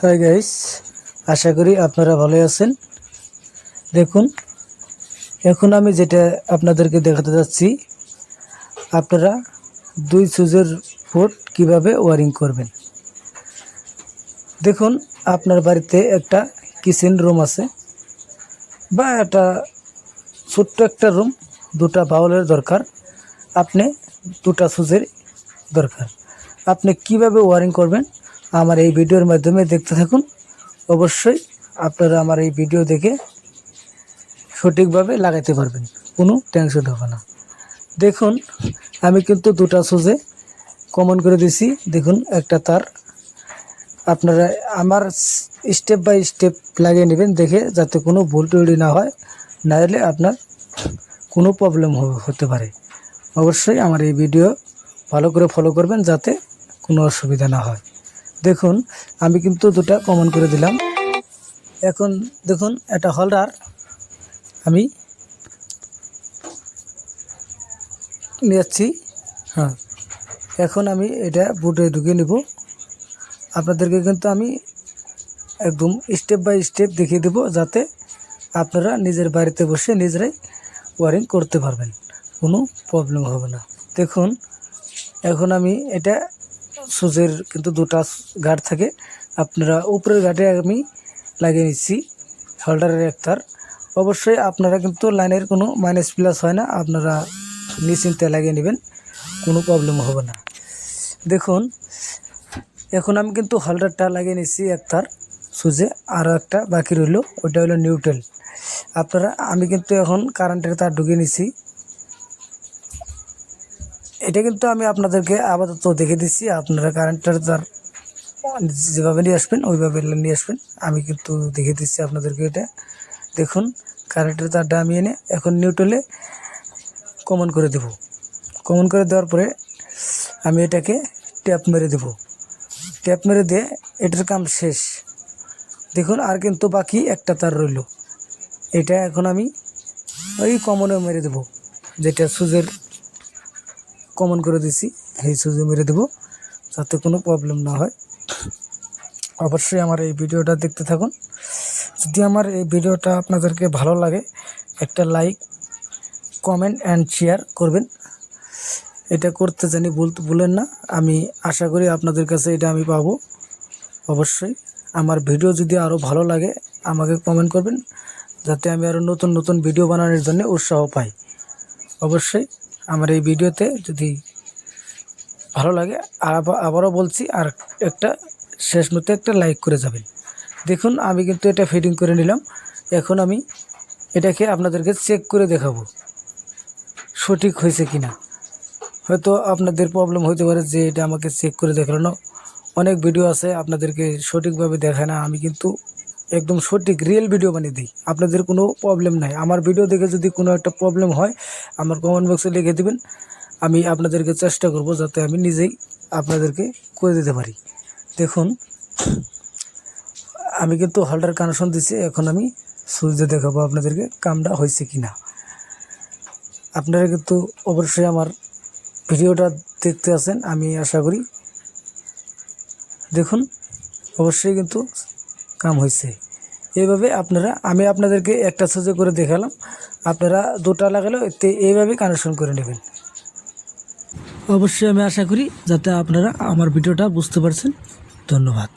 Hi guys আশা করি আপনারা ভালো আছেন। দেখুন, এখন আমি যেটা আপনাদেরকে দেখাতে যাচ্ছি, আপনারা দুই সুইচের পোর্ট কীভাবে ওয়ারিং করবেন। দেখুন, আপনার বাড়িতে একটা কিচেন রুম আছে, বা একটা ছোট্ট একটা রুম, দুটা বাউলের দরকার, আপনি দুটা সুইচের দরকার। আপনি কীভাবে ওয়ারিং করবেন আমার এই ভিডিওর মাধ্যমে দেখতে থাকুন। অবশ্যই আপনারা আমার এই ভিডিও দেখে সঠিকভাবে লাগাইতে পারবেন। কোনো টেনশন হবে না। দেখুন, আমি কিন্তু দুটা সুজে কমন করে দিছি। দেখুন, একটা তার। আপনারা আমার স্টেপ বাই স্টেপ লাগিয়ে নেবেন দেখে, যাতে কোনো ভুল টুটি না হয়। না হলে আপনার কোনো প্রবলেম হতে পারে। অবশ্যই আমার এই ভিডিও ভালো করে ফলো করবেন, যাতে কোনো অসুবিধা না হয়। দেখুন, আমি কিন্তু দুটা কমন করে দিলাম। এখন দেখুন, একটা হোল্ডার আমি নিয়ে যাচ্ছি। হ্যাঁ এখন আমি এটা বুটে ঢুকিয়ে নেব। আপনাদেরকে কিন্তু আমি একদম স্টেপ বাই স্টেপ দেখিয়ে দেবো, যাতে আপনারা নিজের বাড়িতে বসে নিজেরাই ওয়ারিং করতে পারবেন। কোনো প্রবলেম হবে না। দেখুন, এখন আমি এটা সুচের কিন্তু দুটা গার্ড থাকে। আপনারা উপরের গার্ডে আমি লাগিয়ে নিচ্ছি হোল্ডারের এক তার অবশ্যই আপনারা কিন্তু লাইনের কোনো মাইনাস প্লাস হয় না, আপনারা নিশ্চিন্তে লাগিয়ে নেবেন, কোনো প্রবলেম হবে না। দেখুন, এখন আমি কিন্তু হোল্ডারটা লাগিয়ে নিচ্ছি এক তার সুজে, আরও একটা বাকি রইল, ওইটা হলো নিউট্রেল আপনারা, আমি কিন্তু এখন কারেন্টের তার ঢুকিয়ে নিচ্ছি। এটা কিন্তু আমি আপনাদেরকে আপাতত দেখে দিচ্ছি। আপনারা কারেন্টের তার যেভাবে নিয়ে আসবেন, ওইভাবে নিয়ে আসবেন। আমি কিন্তু দেখে দিচ্ছি আপনাদেরকে এটা। দেখুন কারেন্টের তারটা আমি এনে এখন নিউট্রেলে কমন করে দেব। কমন করে দেওয়ার পরে আমি এটাকে ট্যাপ মেরে দেব। ট্যাপ মেরে দিয়ে এটার কাম শেষ। দেখুন, আর কিন্তু বাকি একটা তার রইল। এটা এখন আমি ওই কমনে মেরে দেব। যেটা সুজের কমন করে দিছি এই সুজে মেরে দেব, যাতে কোনো প্রবলেম না হয়। অবশ্যই আমার এই ভিডিওটা দেখতে থাকুন। যদি আমার এই ভিডিওটা আপনাদেরকে ভালো লাগে, একটা লাইক কমেন্ট অ্যান্ড শেয়ার করবেন। এটা করতে জানি বলতে ভুলেন না। আমি আশা করি আপনাদের কাছে এটা আমি পাবো। অবশ্যই আমার ভিডিও যদি আরও ভালো লাগে, আমাকে কমেন্ট করবেন, যাতে আমি আরও নতুন নতুন ভিডিও বানানোর জন্য উৎসাহ পাই। অবশ্যই আমার এই ভিডিওতে যদি ভালো লাগে, আর আবারও বলছি, আর একটা শেষ মতো একটা লাইক করে যাবেন। দেখুন, আমি কিন্তু এটা ফিটিং করে নিলাম। এখন আমি এটাকে আপনাদেরকে চেক করে দেখাবো, সঠিক হয়েছে কি না হয়তো আপনাদের প্রবলেম হতে পারে যে এটা আমাকে চেক করে দেখানো অনেক ভিডিও আছে, আপনাদেরকে সঠিকভাবে দেখায় না, আমি কিন্তু একদম সঠিক রিয়েল ভিডিও বানিয়ে দিই। আপনাদের কোনো প্রবলেম নাই। আমার ভিডিও দেখে যদি কোনো একটা প্রবলেম হয়, আমার কমেন্ট বক্সে লিখে দেবেন। আমি আপনাদেরকে চেষ্টা করব যাতে আমি নিজেই আপনাদেরকে করে দিতে পারি। দেখুন, আমি কিন্তু হোল্ডার কানেকশন দিচ্ছি এখন আমি সুইচে দেখাবো আপনাদেরকে কামটা হয়েছে কি না আপনারা কিন্তু অবশ্যই আমার ভিডিওটা দেখতে আছেন, আমি আশা করি। দেখুন, অবশ্যই কিন্তু কাম হয়েছে এইভাবে আপনারা, আমি আপনাদেরকে একটা সোজা করে দেখালাম। আপনারা দুটা লাগালেও এইভাবে কানেকশন করে নেবেন। অবশ্যই আমি আশা করি যাতে আপনারা আমার ভিডিওটা বুঝতে পারছেন। ধন্যবাদ।